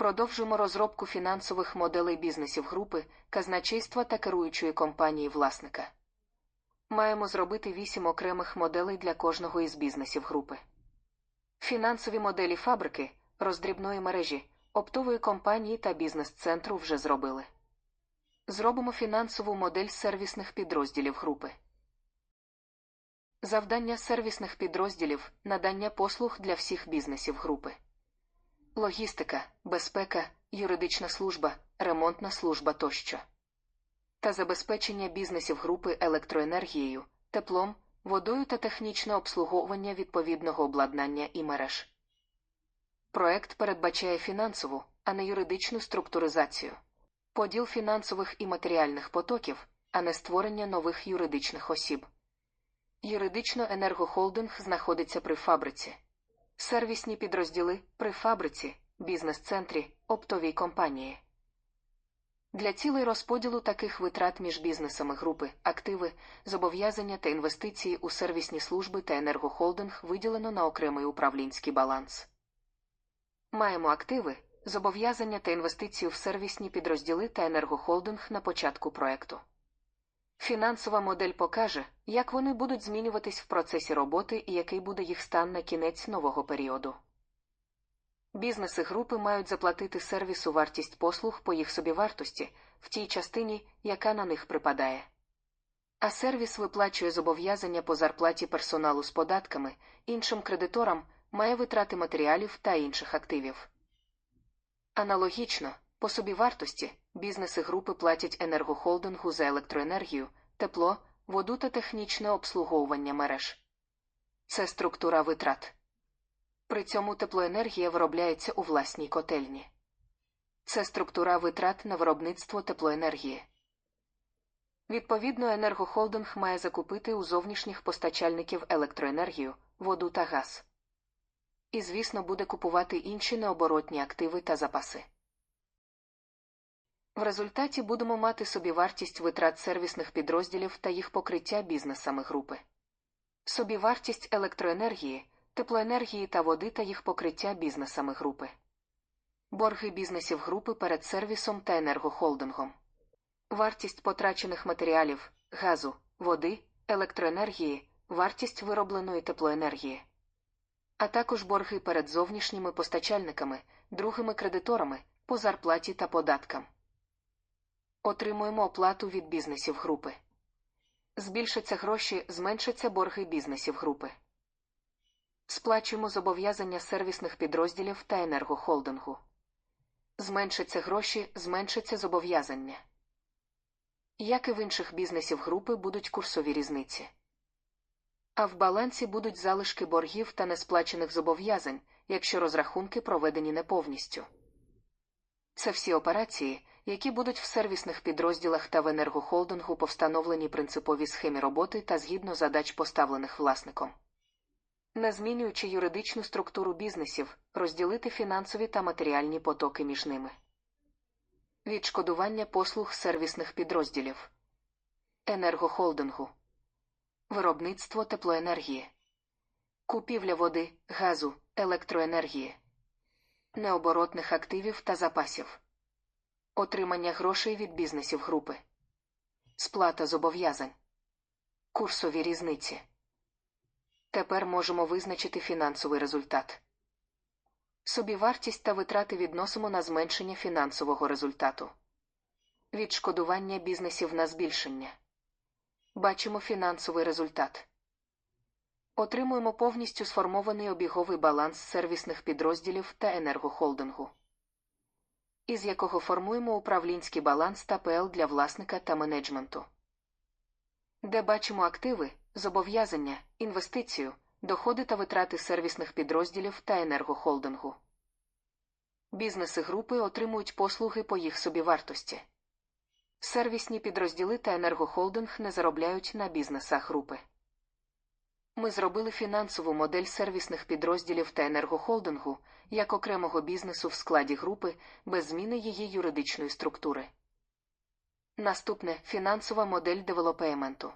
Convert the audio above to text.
Продовжуємо розробку фінансових моделей бізнесів групи, казначейства та керуючої компанії власника. Маємо зробити вісім окремих моделей для кожного із бізнесів групи. Фінансові моделі фабрики, роздрібної мережі, оптової компанії та бізнес-центру вже зробили. Зробимо фінансову модель сервісних підрозділів групи. Завдання сервісних підрозділів надання послуг для всіх бізнесів групи. Логістика, безпека, юридична служба, ремонтна служба тощо. Та забезпечення бізнесів групи електроенергією, теплом, водою та технічне обслуговування відповідного обладнання і мереж. Проект передбачає фінансову, а не юридичну структуризацію, поділ фінансових і матеріальних потоків, а не створення нових юридичних осіб. Юридично енергохолдинг знаходиться при фабриці. Сервісні підрозділи при фабриці, бізнес-центрі, оптовій компанії. Для цілей розподілу таких витрат між бізнесами групи, активи, зобов'язання та інвестиції у сервісні служби та енергохолдинг виділено на окремий управлінський баланс. Маємо активи, зобов'язання та інвестиції в сервісні підрозділи та енергохолдинг на початку проекту. Фінансова модель покаже, як вони будуть змінюватись в процесі роботи і який буде їх стан на кінець нового періоду. Бізнеси групи мають заплатити сервісу вартість послуг по їх собівартості в тій частині, яка на них припадає. А сервіс виплачує зобов'язання по зарплаті персоналу з податками, іншим кредиторам має витрати матеріалів та інших активів. Аналогічно, по собівартості бізнеси групи платять енергохолдингу за електроенергію, тепло, воду та технічне обслуговування мереж. Це структура витрат. При цьому теплоенергія виробляється у власній котельні. Це структура витрат на виробництво теплоенергії. Відповідно, енергохолдинг має закупити у зовнішніх постачальників електроенергію, воду та газ. І, звісно, буде купувати інші необоротні активи та запаси. В результаті будемо мати собівартість витрат сервісних підрозділів та їх покриття бізнесами групи. Собівартість електроенергії, теплоенергії та води та їх покриття бізнесами групи. Борги бізнесів групи перед сервісом та енергохолдингом. Вартість потрачених матеріалів, газу, води, електроенергії, вартість виробленої теплоенергії. А також борги перед зовнішніми постачальниками, другими кредиторами по зарплаті та податкам. Отримуємо оплату від бізнесів групи. Збільшаться гроші, зменшаться борги бізнесів групи. Сплачуємо зобов'язання сервісних підрозділів та енергохолдингу. Зменшаться гроші, зменшаться зобов'язання. Як і в інших бізнесів групи будуть курсові різниці. А в балансі будуть залишки боргів та несплачених зобов'язань, якщо розрахунки проведені не повністю. Це всі операції, які будуть в сервісних підрозділах та в енергохолдингу по встановленій принциповій схемі роботи та згідно задач, поставлених власником. Не змінюючи юридичну структуру бізнесів, розділити фінансові та матеріальні потоки між ними. Відшкодування послуг сервісних підрозділів, енергохолдингу, виробництво теплоенергії, купівля води, газу, електроенергії, необоротних активів та запасів, отримання грошей від бізнесів групи, сплата зобов'язань, курсові різниці. Тепер можемо визначити фінансовий результат. Собівартість та витрати відносимо на зменшення фінансового результату. Відшкодування бізнесів на збільшення. Бачимо фінансовий результат. Отримуємо повністю сформований обіговий баланс сервісних підрозділів та енергохолдингу, із якого формуємо управлінський баланс та ПЛ для власника та менеджменту, де бачимо активи, зобов'язання, інвестицію, доходи та витрати сервісних підрозділів та енергохолдингу. Бізнеси групи отримують послуги по їх собівартості. Сервісні підрозділи та енергохолдинг не заробляють на бізнесах групи. Ми зробили фінансову модель сервісних підрозділів та енергохолдингу як окремого бізнесу в складі групи без зміни її юридичної структури. Наступне фінансова модель девелопементу.